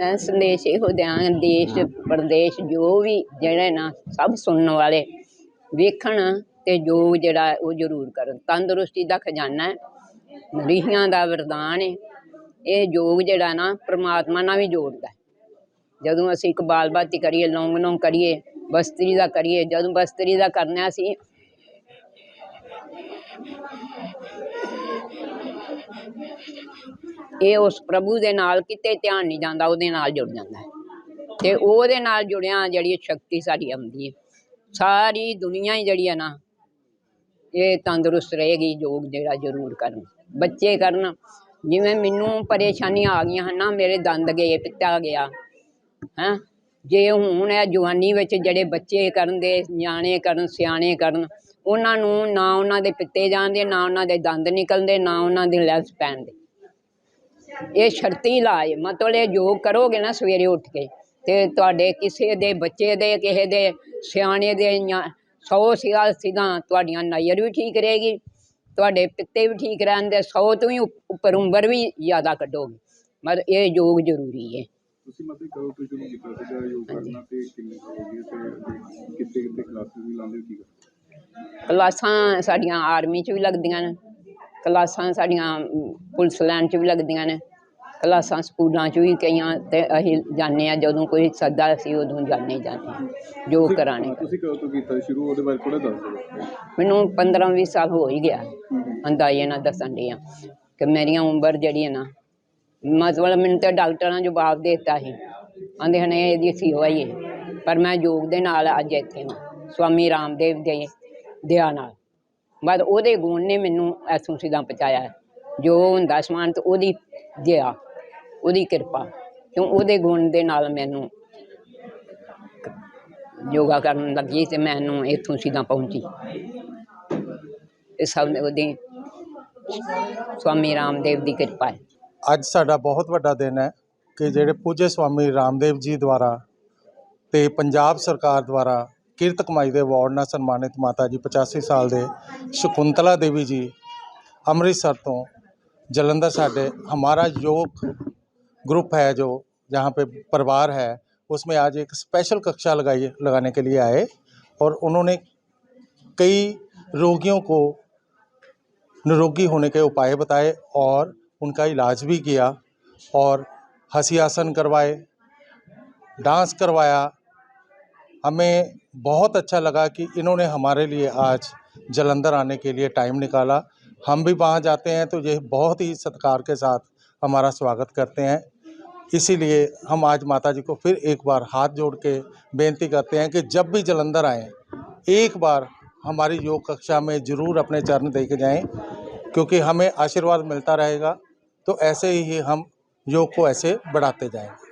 ਮੈਂ ਸੰਦੇਸ਼ ਇਹੋ ਦਿਆਂ, ਦੇਸ਼, ਪ੍ਰਦੇਸ਼ ਜੋ ਵੀ ਜਿਹੜੇ ਨਾ ਸਭ ਸੁਣਨ ਵਾਲੇ ਵੇਖਣ ਅਤੇ ਯੋਗ ਜਿਹੜਾ ਉਹ ਜ਼ਰੂਰ ਕਰਨ। ਤੰਦਰੁਸਤੀ ਦਾ ਖਜ਼ਾਨਾ ਹੈ ਰਿਸ਼ੀਆਂ ਦਾ ਵਰਦਾਨ ਹੈ, ਇਹ ਯੋਗ ਜਿਹੜਾ ਨਾ ਪ੍ਰਮਾਤਮਾ ਨਾਲ ਵੀ ਜੋੜਦਾ ਜਦੋਂ ਅਸੀਂ ਕਬਾਲ ਬਾਤੀ ਕਰੀਏ, ਲੌਂਗ ਲੌਂਗ ਕਰੀਏ, ਬਸਤਰੀ ਦਾ ਕਰੀਏ, ਜਦੋਂ ਬਸਤਰੀ ਦਾ ਕਰਨਾ ਸੀ ਇਹ ਉਸ ਪ੍ਰਭੂ ਦੇ ਨਾਲ ਕਿਤੇ ਧਿਆਨ ਨਹੀਂ ਜਾਂਦਾ, ਉਹਦੇ ਨਾਲ ਜੁੜ ਜਾਂਦਾ ਹੈ। ਤੇ ਉਹਦੇ ਨਾਲ ਜੁੜਿਆ ਜਿਹੜੀ ਸ਼ਕਤੀ ਸਾਡੀ ਆਉਂਦੀ ਹੈ। ਸਾਰੀ ਦੁਨੀਆ ਹੀ ਜਿਹੜੀ ਹੈ ਨਾ, ਇਹ ਤੰਦਰੁਸਤ ਰਹੇਗੀ, ਯੋਗ ਜਿਹੜਾ ਜ਼ਰੂਰ ਕਰਨ। ਬੱਚੇ ਕਰਨ, ਜਿਵੇਂ ਮੈਨੂੰ ਪਰੇਸ਼ਾਨੀਆਂ ਆ ਗਈਆਂ ਹਨ ਨਾ, ਮੇਰੇ ਦੰਦ ਗਏ, ਪਿੱਤਾ ਗਿਆ, ਹੈਂ। ਜੇ ਹੁਣ ਇਹ ਜਵਾਨੀ ਵਿੱਚ ਜਿਹੜੇ ਬੱਚੇ ਕਰਨ ਦੇ, ਨਿਆਣੇ ਕਰਨ, ਸਿਆਣੇ ਕਰਨ ਉਹਨਾਂ ਨੂੰ ਨਾ ਉਹਨਾਂ ਦੇ ਪਿੱਤੇ ਜਾਂਦੇ, ਨਾ ਉਹਨਾਂ ਦੇ ਦੰਦ ਨਿਕਲਦੇ, ਨਾ ਉਹਨਾਂ ਦੀ ਲੈਂਸ ਪੈਣਦੇ ਇਹ ਸ਼ਰਤੀ ਇਲਾਜ ਮਤਲਬ ਇਹ ਯੋਗ ਕਰੋਗੇ ਨਾ ਸਵੇਰੇ ਉੱਠ ਕੇ, ਤੇ ਤੁਹਾਡੇ ਕਿਸੇ ਦੇ, ਬੱਚੇ ਦੇ, ਕਿਸੇ ਦੇ, ਸਿਆਣੇ ਦੇ ਜਾਂ ਸੌ ਸਿਆਲ ਤੁਹਾਡੀਆਂ ਨਾਇਰ ਵੀ ਠੀਕ ਰਹੇਗੀ, ਤੁਹਾਡੇ ਪਿੱਤੇ ਵੀ ਠੀਕ ਰਹਿੰਦੇ ਸੌ ਤੋਂ ਹੀ ਉੱਪ- ਉੱਪਰ ਉਮਰ ਵੀ ਜ਼ਿਆਦਾ ਕੱਢੋਗੇ। ਮਤਲਬ ਇਹ ਯੋਗ ਜ਼ਰੂਰੀ ਹੈ। ਤੁਸੀਂ ਮਤਲਬ ਕਦੋਂ ਤੋਂ ਸ਼ੁਰੂ ਕੀਤਾ ਸੀਗਾ ਯੋਗ ਕਰਨਾ ਤੇ ਕਿੰਨੇ ਹੋ ਗਏ ਤੇ ਕਿੱਥੇ ਕਿੱਥੇ ਕਲਾਸਿਸ ਵੀ ਲਾਉਂਦੇ ਹੋ, ਕੀ ਕਰਦੇ ਕਲਾਸਾਂ ਸਾਡੀਆਂ ਆਰਮੀ 'ਚ ਵੀ ਲੱਗਦੀਆਂ ਨੇ ਕਲਾਸਾਂ ਸਾਡੀਆਂ ਪੁਲਿਸ ਲਾਈਨ 'ਚ ਵੀ ਲੱਗਦੀਆਂ ਨੇ ਕਲਾਸਾਂ ਸਕੂਲਾਂ 'ਚ ਵੀ ਕਈਆਂ ਤੇ ਅਸੀਂ ਜਾਂਦੇ ਆ ਜਦੋਂ ਕੋਈ ਸੱਦਾ ਅਸੀਂ ਉਦੋਂ ਜਾਂਦੇ ਜਾਂਦੇ ਹਾਂ ਜੋ ਕਰਾਣੇ ਤੁਸੀਂ ਕਦੋਂ ਤੋਂ ਕੀਤਾ ਸ਼ੁਰੂ? ਉਹਦੇ ਬਾਰੇ ਥੋੜਾ ਦੱਸ ਦਿਓ। ਮੈਨੂੰ 15 20 ਸਾਲ ਹੋ ਹੀ ਗਿਆ ਅੰਦਾਜ਼ੇ ਨਾਲ ਦੱਸਣ ਡਈ ਆ ਕਿ ਮੇਰੀਆਂ ਉਮਰ ਜਿਹੜੀ ਹੈ ਨਾ ਮਤਲਬ ਮੈਨੂੰ ਤੇ ਡਾਕਟਰਾਂ ਜਵਾਬ ਦੇ ਦਿੱਤਾ ਸੀ ਆਂਦੇ ਹਨ ਇਹ ਇਹਦੀ ਸੀ ਹੋਈ ਹੈ ਪਰ ਮੈਂ ਯੋਗ ਦੇ ਨਾਲ ਅੱਜ ਇੱਥੇ ਹਾਂ ਸਵਾਮੀ ਰਾਮਦੇਵ ਦੇ ਦਿਆ ਨਾਲ। ਬਸ ਉਹਦੇ ਗੁਣ ਨੇ ਮੈਨੂੰ ਐਸੋਂ ਸਿੱਧਾ ਪਹੁੰਚਾਇਆ ਜੋ ਹੁੰਦਾ ਸਮਾਨ ਤੇ ਉਹਦੀ ਦਿਆ, ਉਹਦੀ ਕਿਰਪਾ, ਕਿਉਂ ਉਹਦੇ ਗੁਣ ਦੇ ਨਾਲ ਮੈਨੂੰ ਯੋਗਾ ਕਰਨ ਲੱਗੀ ਤੇ ਮੈਨੂੰ ਇੱਥੋਂ ਸਿੱਧਾ ਪਹੁੰਚੀ। ਇਹ ਸਭ ਉਹਦੀ ਸਵਾਮੀ ਰਾਮਦੇਵ ਦੀ ਕਿਰਪਾ ਹੈ। ਅੱਜ ਸਾਡਾ ਬਹੁਤ ਵੱਡਾ ਦਿਨ ਹੈ ਕਿ ਜਿਹੜੇ ਪੂਜੇ ਸਵਾਮੀ ਰਾਮਦੇਵ ਜੀ ਦੁਆਰਾ ਤੇ ਪੰਜਾਬ ਸਰਕਾਰ ਦੁਆਰਾ ਕਿਰਤ ਕਮਾਈ ਦੇ ਅਵਾਰਡ ਨਾਲ ਸਨਮਾਨਿਤ ਮਾਤਾ ਜੀ 85 ਸਾਲ ਦੇ ਸ਼ਕੁੰਤਲਾ ਦੇਵੀ ਜੀ ਅੰਮ੍ਰਿਤਸਰ ਤੋਂ जलंधर साढ़े हमारा योग ग्रुप है जो जहाँ पे परिवार है उसमें आज एक स्पेशल कक्षा लगाई लगाने के लिए आए और उन्होंने कई रोगियों को निरोगी होने के उपाय बताए और उनका इलाज भी किया और हंसी आसन करवाए डांस करवाया हमें बहुत अच्छा लगा कि इन्होंने हमारे लिए आज जलंधर आने के लिए टाइम निकाला। हम भी वहाँ जाते हैं तो ये बहुत ही सत्कार के साथ हमारा स्वागत करते हैं। इसीलिए हम आज माता जी को फिर एक बार हाथ जोड़ के बेनती करते हैं कि जब भी जलंधर आएँ, एक बार हमारी योग कक्षा में ज़रूर अपने चरण दे के जाएँ, क्योंकि हमें आशीर्वाद मिलता रहेगा तो ऐसे ही हम योग को ऐसे बढ़ाते जाएँगे